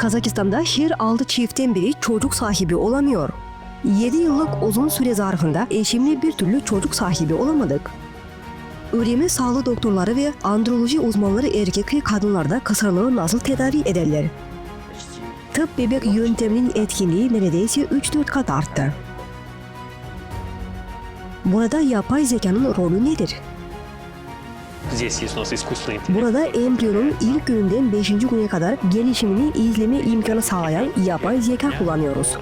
Kazakistan'da her 6 çiftten biri çocuk sahibi olamıyor. 7 yıllık uzun süre zarfında eşimle bir türlü çocuk sahibi olamadık. Üreme sağlığı doktorları ve androloji uzmanları erkek ve kadınlarda kısırlığı nasıl tedavi ederler? Tıp bebek yönteminin etkinliği neredeyse 3-4 kat arttı. Burada yapay zekanın rolü nedir? Burada embriyonun ilk gününden 5. güne kadar gelişimini izleme imkanı sağlayan yapay zeka kullanıyoruz.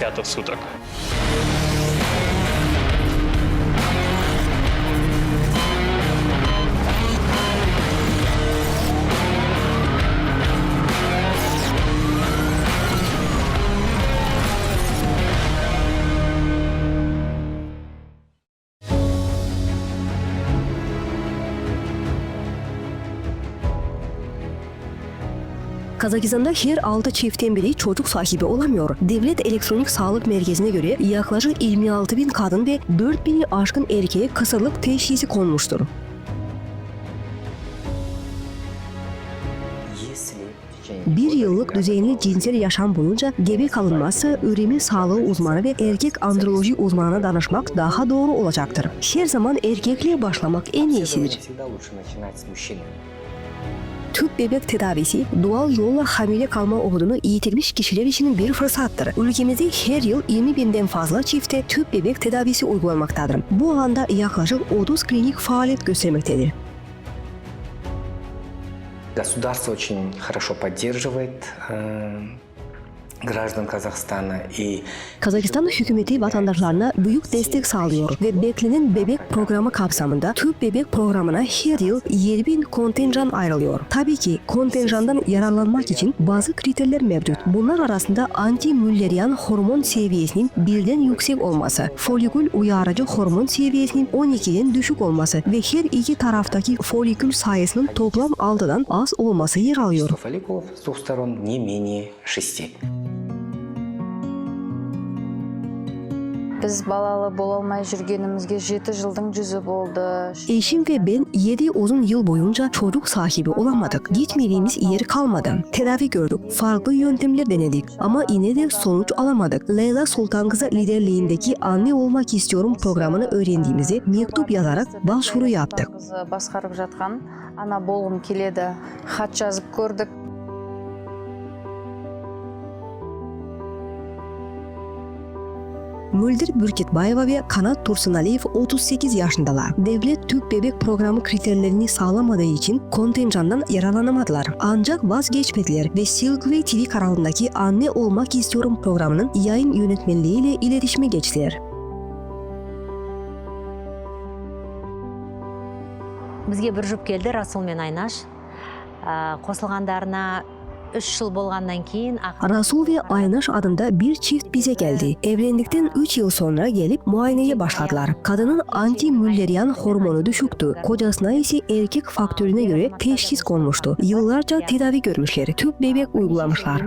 Пятых суток. Kazakistan'da her 6 çiftten biri çocuk sahibi olamıyor. Devlet Elektronik Sağlık Merkezi'ne göre yaklaşık 26 bin kadın ve 4 bini aşkın erkeğe kısırlık teşhisi konmuştur. Bir yıllık düzenli cinsel yaşam boyunca gebe kalınmazsa üreme sağlığı uzmanı ve erkek androloji uzmanına danışmak daha doğru olacaktır. Her zaman erkekle başlamak en iyisidir Всегда лучше начинать с мужчины. Tüp bebek tedavisi doğal yolla hamile kalma umudunu yitirmiş kişiler için bir fırsattır. Ülkemizde her yıl 20 binden fazla çifte tüp bebek tedavisi uygulanmaktadır. Bu alanda yaklaşık 30 klinik faaliyet göstermektedir. Государство очень хорошо поддерживает Kazakistan hükümeti vatandaşlarına büyük destek sağlıyor ve beklenen bebek programı kapsamında tüp bebek programına her yıl 7 bin kontenjan ayrılıyor. Tabii ki kontenjandan yararlanmak için bazı kriterler mevcut. Bunlar arasında anti-müllerian hormon seviyesinin birden yüksek olması, folikül uyarıcı hormon seviyesinin 12'den düşük olması ve her iki taraftaki folikül sayısının toplam 6'dan az olması yer alıyor. количество фолликулов с двух сторон не менее 6. біз балалы бола алмай жүргенімізге жеті жылдың жүзі болды Eşim ve ben 7 uzun yıl boyunca çocuk sahibi olamadık. Gitmediğimiz yer kalmadı. Tedavi gördük. Farklı yöntemler denedik. Ama yine de sonuç alamadık. Leyla Sultan Kızı liderliğindeki Anne Olmak İstiyorum programını öğrendiğimizi mektup yazarak başvuru yaptık. Қызы басқарып жатқан ана болғым келеді хат жазып көрдік Müldir Bürketbayeva ve Kanat Tursunaliyev 38 yaşındalar. Devlet tüp bebek programı kriterlerini sağlamadığı için kontenjandan yararlanamadılar. Ancak vazgeçmediler ve Silkway TV kanalındaki Anne Olmak İstiyorum programının yayın yönetmenliğiyle iletişime geçtiler. бізге бір жұп келді расул мен айнаш Ә, қосылғандарына үш жыл болғаннан кейін ақыры- Rasul ve Aynaş adında bir çift bize geldi. Evlendikten 3 yıl sonra gelip muayeneye başladılar. Kadının anti-müllerian hormonu düşüktü. Kocasına ise erkek faktörüne göre teşhis konmuştu. Yıllarca tedavi görmüşler. Tüp bebek uygulamışlar.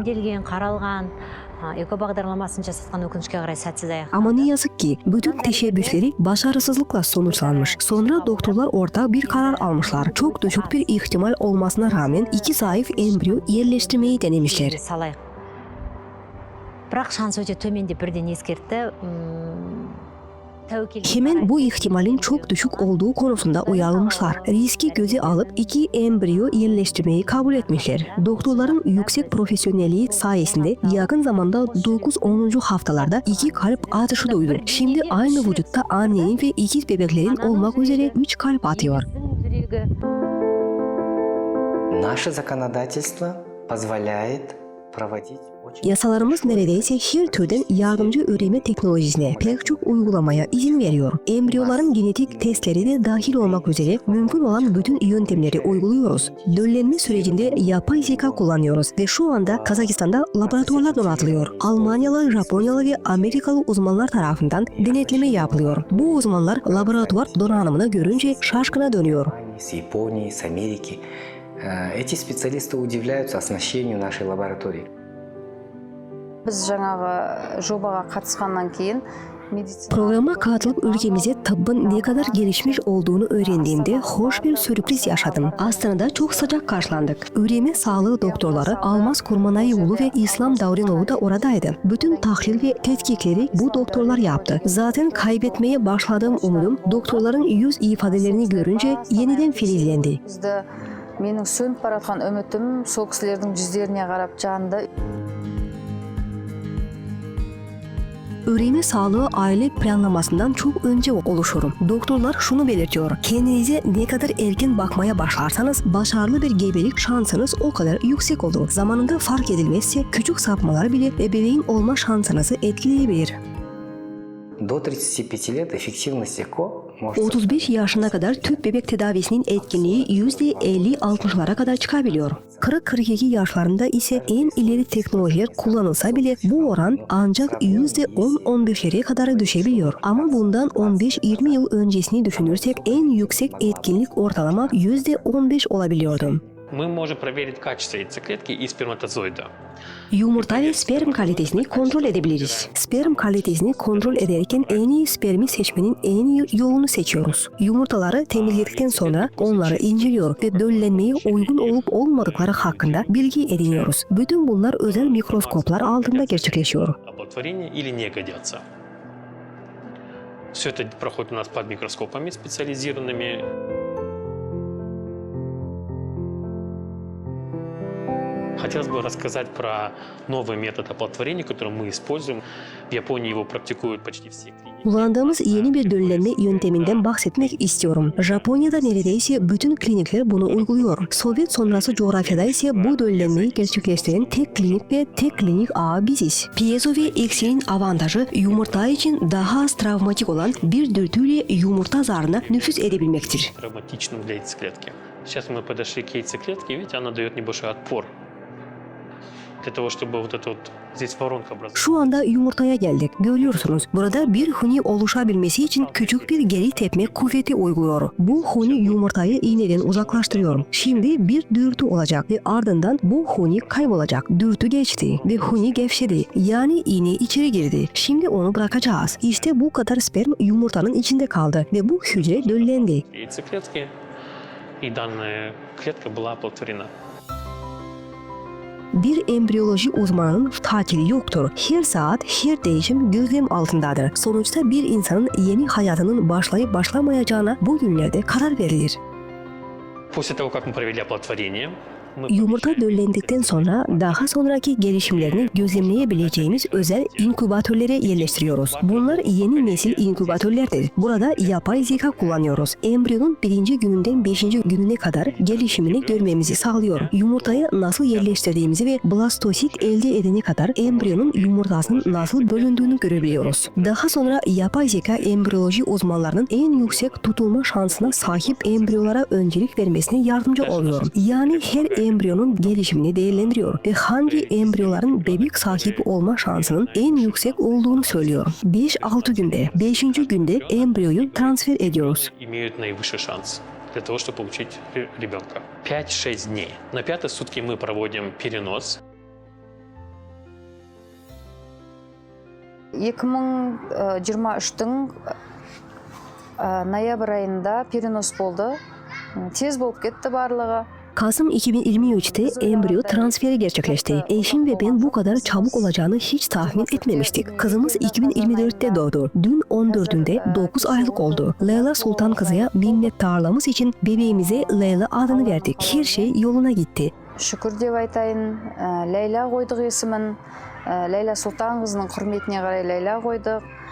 емделген қаралған ә, эко бағдарламасын жасатқан өкінішке қарай сәтсіз аяқталды Ama ne yazık ki bütün teşebbüsleri başarısızlıkla sonuçlanmış. Sonra doktorlar ortak bir karar almışlar. Çok düşük bir ihtimal olmasına rağmen iki zayıf embriyo yerleştirmeyi denemişler. салайық бірақ шанс өте төмен деп бірден ескертті М, тәуекелге Hemen қарай- bu ihtimalin çok düşük olduğu konusunda uyarılmışlar. Riski göze alıp iki embriyo yerleştirmeyi kabul etmişler. Doktorların yüksek profesyonelliği sayesinde yakın zamanda 9-10. haftalarda iki kalp atışı duydu. Şimdi aynı vücutta annenin ve ikiz bebeklerin olmak üzere 3 kalp atıyor. Біздің жүрегі Наше законодательство позволяет проводить очень Yasalarımız neredeyse her türden yardımcı üreme teknolojisine pek çok uygulamaya izin veriyor. Embriyoların genetik testleri de dahil olmak üzere mümkün olan bütün yöntemleri uyguluyoruz. Döllenme sürecinde yapay zeka kullanıyoruz ve şu anda Kazakistan'da laboratuvarlar donatılıyor. Almanyalı, Japonyalı ve Amerikalı uzmanlar tarafından denetleme yapılıyor. Bu uzmanlar laboratuvar donanımını görünce şaşkına dönüyor. с Японии, с Америки. Э, Эти специалисты удивляются оснащению нашей лаборатории. біз жаңағы жобаға қатысқаннан кейін медицина Programa katılıp ülkemize tıbbın ne kadar gelişmiş olduğunu öğrendiğimde hoş bir sürpriz yaşadım. Aslında çok sıcak karşılandık. Üreme sağlığı doktorları Almaz Kurmanayoğlu ve İslam Davrinoğlu da oradaydı. Bütün tahlil ve tetkikleri bu doktorlar yaptı. Zaten kaybetmeye başladığım umudum doktorların yüz ifadelerini görünce yeniden filizlendi. Бізді менің сөніп бара жатқан үмітім сол кісілердің жүздеріне қарап жанды Üreme sağlığı aile planlamasından çok önce oluşur. Doktorlar şunu belirtiyor. Kendinize ne kadar erken bakmaya başlarsanız başarılı bir gebelik şansınız o kadar yüksek olur. Zamanında fark edilmezse küçük sapmalar bile bebeğin olma şansınızı etkileyebilir. До 35 лет эффективность ЭКО может 35 yaşına kadar tüp bebek tedavisinin etkinliği %50-60'lara kadar çıkabiliyor. 40-42 yaşlarında ise en ileri teknolojiler kullanılsa bile bu oran ancak %10-15'lere kadar düşebiliyor. Ama bundan 15-20 yıl öncesini düşünürsek en yüksek etkinlik ortalama %15 olabiliyordu Мы можем проверить качество яйцеклетки и сперматозоида. Yumurta ve sperm kalitesini kontrol edebiliriz. Sperm kalitesini kontrol ederken en iyi spermi seçmenin en iyi yolunu seçiyoruz. Yumurtaları temizledikten sonra onları inceliyor ve döllenmeye uygun olup olmadıkları hakkında bilgi ediniyoruz. Bütün bunlar özel mikroskoplar altında gerçekleşiyor. Оплодотворение или не годятся. Все это проходит у нас под микроскопами специализированными. Хотелось бы рассказать про новый метод оплодотворения, который мы используем. В Японии его практикуют почти все клиники. Kullandığımız yeni bir döllenme yönteminden bahsetmek istiyorum. Japonya'da neredeyse bütün klinikler bunu uyguluyor. Sovyet sonrası coğrafyada ise bu döllenmeyi gerçekleştiren tek klinik ve tek klinik ağ biziz. Piezo ve X'in avantajı yumurta için daha az travmatik olan bir dürtüyle yumurta zarına nüfuz edebilmektir. травматичным для яйцеклетки. Сейчас мы подошли к яйцеклетке, видите, она дает небольшой отпор. Для того, чтобы вот это вот, здесь воронка образовалась. Şu anda yumurtaya geldik. Görüyorsunuz. Burada bir huni oluşabilmesi için küçük bir geri tepme kuvveti uyguluyor. Bu huni yumurtayı iğneden uzaklaştırıyor. Şimdi bir dürtü olacak ve ardından bu huni kaybolacak. Dürtü geçti ve huni gevşedi. Yani iğne içeri girdi. Şimdi onu bırakacağız. İşte bu kadar sperm yumurtanın içinde kaldı ve bu hücre döllendi. яйцеклетки, и данная клетка была оплодотворена. Bir embriyoloji uzmanının tatili yoktur. Her saat, her değişim gözlem altındadır. Sonuçta bir insanın yeni hayatının başlayıp başlamayacağına bu günlerde karar verilir. После того, как мы провели оплодотворение, мы Yumurta döllendikten sonra daha sonraki gelişimlerini gözlemleyebileceğimiz özel inkübatörlere yerleştiriyoruz. Bunlar yeni nesil inkübatörlerdir. Burada yapay zeka kullanıyoruz. Embriyonun birinci gününden beşinci gününe kadar gelişimini görmemizi sağlıyor. Yumurtayı nasıl yerleştirdiğimizi ve blastosit elde edene kadar embriyonun yumurtasının nasıl bölündüğünü görebiliyoruz. Daha sonra yapay zeka embriyoloji uzmanlarının en yüksek tutulma şansına sahip embriyolara öncelik vermesine yardımcı oluyor. Yani her embriyonun gelişimini değerlendiriyor ve hangi embriyoların bebek sahibi olma şansının en yüksek olduğunu söylüyor. 5-6 günde, 5. günde embriyoyu transfer ediyoruz. имеют наивысший шанс для того, чтобы получить ре- ребенка. 5-6 дней. На пятой сутки мы проводим перенос. 2023-тің ноябрь айында перенос болды М, тез болып кетті барлығы Kasım 2023'te embriyo transferi gerçekleşti. Eşim ve ben bu kadar çabuk olacağını hiç tahmin etmemiştik. Kızımız 2024'te doğdu. Dün 14'ünde 9 aylık oldu. Leyla Sultan kızıya minnettarlığımız için bebeğimize Leyla adını verdik. Her şey yoluna gitti. шүкір деп айтайын Ә, ләйла қойдық есімін Ә, ләйла сұлтанқызының құрметіне қарай ләйла қойдық барлығы жақсы өтті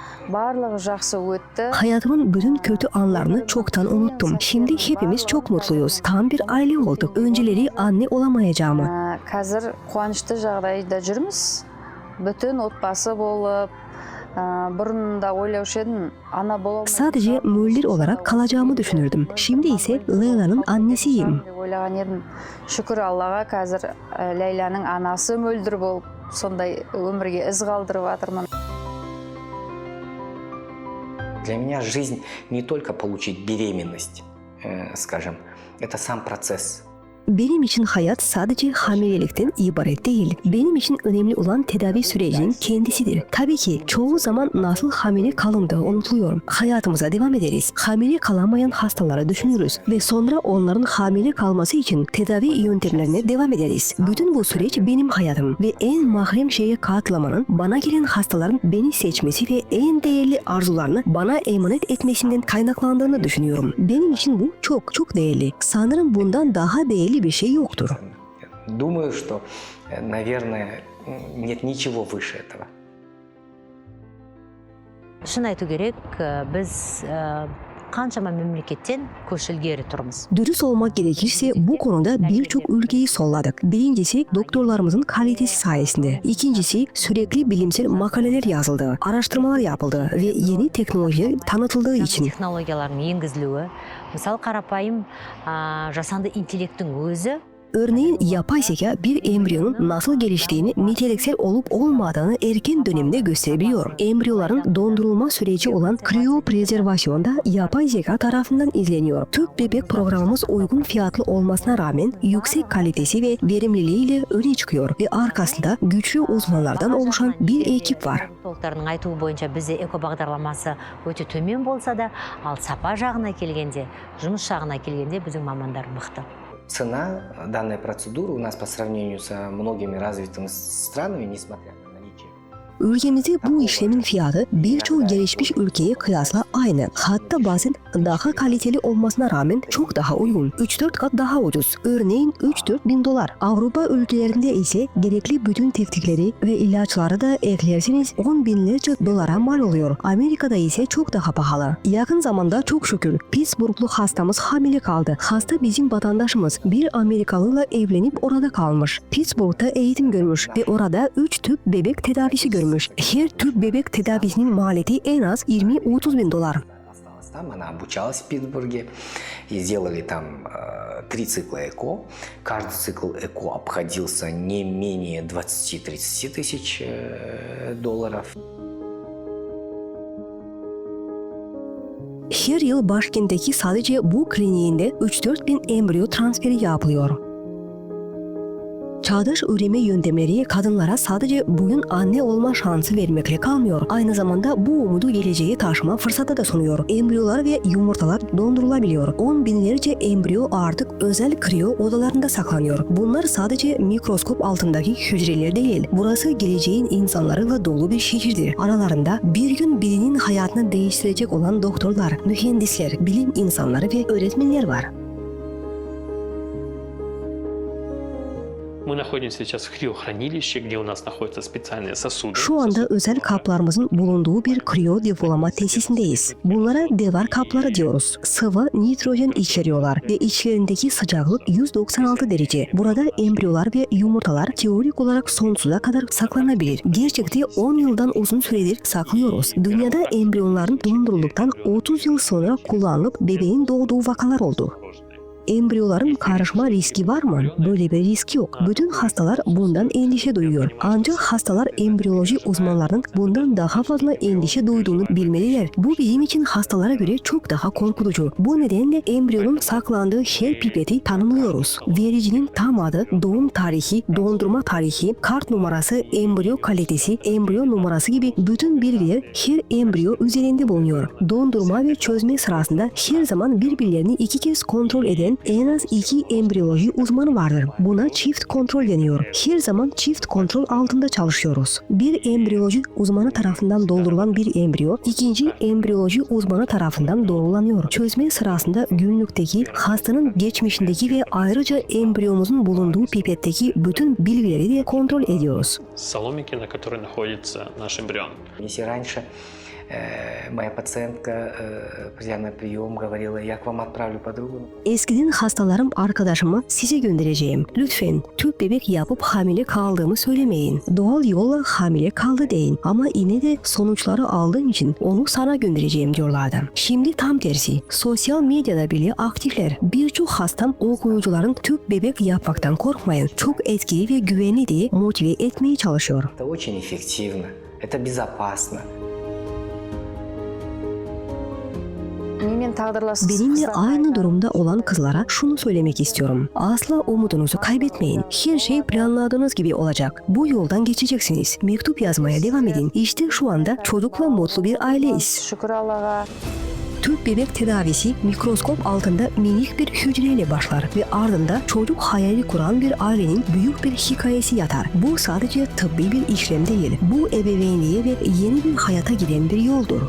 Hayatımın bütün kötü anlarını çoktan unuttum. Şimdi hepimiz çok mutluyuz. Tam bir aile olduk. Önceleri anne olamayacağımı, Ә, қазір қуанышты жағдайда жүрміз бүтін отбасы болып ә, бұрында ойлаушы едім ана бола алмай sadece müller olarak kalacağımı düşünürdüm. Şimdi ise Leyla'nın annesiyim. деп ойлаған едім шүкір аллаға қазір ә, ләйланың анасы мөлдір болып сондай Для меня жизнь не только получить беременность, э, скажем, это сам процесс. Benim için hayat sadece hamilelikten ibaret değil. Benim için önemli olan tedavi sürecinin kendisidir. Tabii ki çoğu zaman nasıl hamile kalındığı unutuluyor. Hayatımıza devam ederiz. Hamile kalamayan hastaları düşünürüz ve sonra onların hamile kalması için tedavi yöntemlerine devam ederiz. Bütün bu süreç benim hayatım ve en mahrem şeye katlamanın bana gelen hastaların beni seçmesi ve en değerli arzularını bana emanet etmesinden kaynaklandığını düşünüyorum. Benim için bu çok çok değerli. Sanırım bundan daha değerli şey yoktur. Думаю, что, э, наверное, нет ничего выше этого. шын айту керек біз ә, қаншама мемлекеттен көш ілгері тұрмыз Dürüst olmak gerekirse bu konuda birçok ülkeyi solladık. Birincisi doktorlarımızın kalitesi sayesinde. İkincisi sürekli bilimsel makaleler yazıldı, araştırmalar yapıldı ve yeni teknoloji tanıtıldığı için. технологиялардың енгізілуі мысалы қарапайым ә, жасанды интеллекттің өзі Örneğin yapay zeka bir embriyonun nasıl geliştiğini niteliksel olup olmadığını erken dönemde gösterebiliyor. Embriyoların dondurulma süreci olan kriyoprezervasyon da yapay zeka tarafından izleniyor. Tüp bebek programımız uygun fiyatlı olmasına rağmen yüksek kalitesi ve verimliliğiyle öne çıkıyor ve arkasında güçlü uzmanlardan oluşan bir ekip var. толықтарының айтуы бойынша бізде эко бағдарламасы өте төмен болса да ал сапа жағына келгенде жұмыс жағына келгенде біздің мамандар мықты Цена данной процедуры у нас по сравнению с многими развитыми странами, несмотря на наличие Ülkemizde bu işlemin fiyatı birçok gelişmiş ülkeye kıyasla aynı. Hatta bazen daha kaliteli olmasına rağmen çok daha uygun. 3-4 kat daha ucuz. Örneğin 3-4 bin dolar. Avrupa ülkelerinde ise gerekli bütün tetkikleri ve ilaçları da eklerseniz 10 binlerce dolara mal oluyor. Amerika'da ise çok daha pahalı. Yakın zamanda çok şükür Pittsburghlu hastamız hamile kaldı. Hasta bizim vatandaşımız. Bir Amerikalıyla evlenip orada kalmış. Pittsburgh'da eğitim görmüş ve orada 3 tüp bebek tedavisi görmüş. Her tüp bebek tedavisinin maliyeti en az 20-30 bin dolar. Там, она обучалась в Питтсбурге, и сделали там э, три цикла ЭКО. Каждый цикл ЭКО обходился не менее 20-30 тысяч э, долларов. Her yıl başkentteki sadece bu kliniğinde 3-4 bin embriyo transferi yapılıyor. Çağdaş üreme yöntemleri kadınlara sadece bugün anne olma şansı vermekle kalmıyor. Aynı zamanda bu umudu geleceğe taşıma fırsatı da sunuyor. Embriyolar ve yumurtalar dondurulabiliyor. 10 binlerce embriyo artık özel kriyo odalarında saklanıyor. Bunlar sadece mikroskop altındaki hücreler değil. Burası geleceğin insanlarıyla dolu bir şehirdir. Aralarında bir gün birinin hayatını değiştirecek olan doktorlar, mühendisler, bilim insanları ve öğretmenler var. Мы находимся сейчас в криохранилище, где у нас находятся специальные сосуды. Şu anda özel kaplarımızın bulunduğu bir kriyo depolama tesisindeyiz. Bunlara devar kapları diyoruz. Sıvı nitrojen içeriyorlar ve içlerindeki sıcaklık 196 derece. Burada embriyolar ve yumurtalar teorik olarak sonsuza kadar saklanabilir. Gerçekte 10 yıldan uzun süredir saklıyoruz. Dünyada embriyonların dondurulduktan 30 yıl sonra kullanılıp bebeğin doğduğu vakalar oldu. Embriyoların karışma riski var mı? Böyle bir risk yok. Bütün hastalar bundan endişe duyuyor. Ancak hastalar embriyoloji uzmanlarının bundan daha fazla endişe duyduğunu bilmeliler. Bu bizim için hastalara göre çok daha korkutucu. Bu nedenle embriyonun saklandığı her pipeti tanımlıyoruz. Vericinin tam adı, doğum tarihi, dondurma tarihi, kart numarası, embriyo kalitesi, embriyo numarası gibi bütün bilgiler her embriyo üzerinde bulunuyor. Dondurma ve çözme sırasında her zaman birbirlerini iki kez kontrol eden en az iki embriyoloji uzmanı vardır. Buna çift kontrol deniyor. Her zaman çift kontrol altında çalışıyoruz. Bir embriyoloji uzmanı tarafından doldurulan bir embriyo, ikinci embriyoloji uzmanı tarafından doğrulanıyor. Çözme sırasında günlükteki hastanın geçmişindeki ve ayrıca embriyomuzun bulunduğu pipetteki bütün bilgileri de kontrol ediyoruz. Соломики, на которой находится наш эмбрион. Если раньше э, моя пациентка, э, придя на прием, говорила, я к вам отправлю подругу, Eskiden hastalarım arkadaşımı size göndereceğim. Lütfen tüp bebek yapıp hamile kaldığımı söylemeyin. Doğal yolla hamile kaldı deyin. Ama yine de sonuçları aldığım için onu sana göndereceğim diyorlardı. Şimdi tam tersi. Sosyal medyada bile aktifler. Birçok hastam okuyucuların tüp bebek yapmaktan korkmayın. Çok etkili ve güvenli diye motive etmeye çalışıyor. это очень эффективно, это безопасно. Benimle aynı durumda olan kızlara şunu söylemek istiyorum. Asla umudunuzu kaybetmeyin. Her şey planladığınız gibi olacak. Bu yoldan geçeceksiniz. Mektup yazmaya devam edin. İşte şu anda çocukla mutlu bir aileyiz. Şükür Allah'a. Tüp bebek tedavisi mikroskop altında minik bir hücreyle başlar ve ardında çocuk hayali kuran bir ailenin büyük bir hikayesi yatar. Bu sadece tıbbi bir işlem değil. Bu ebeveynliğe ve yeni bir hayata giden bir yoldur.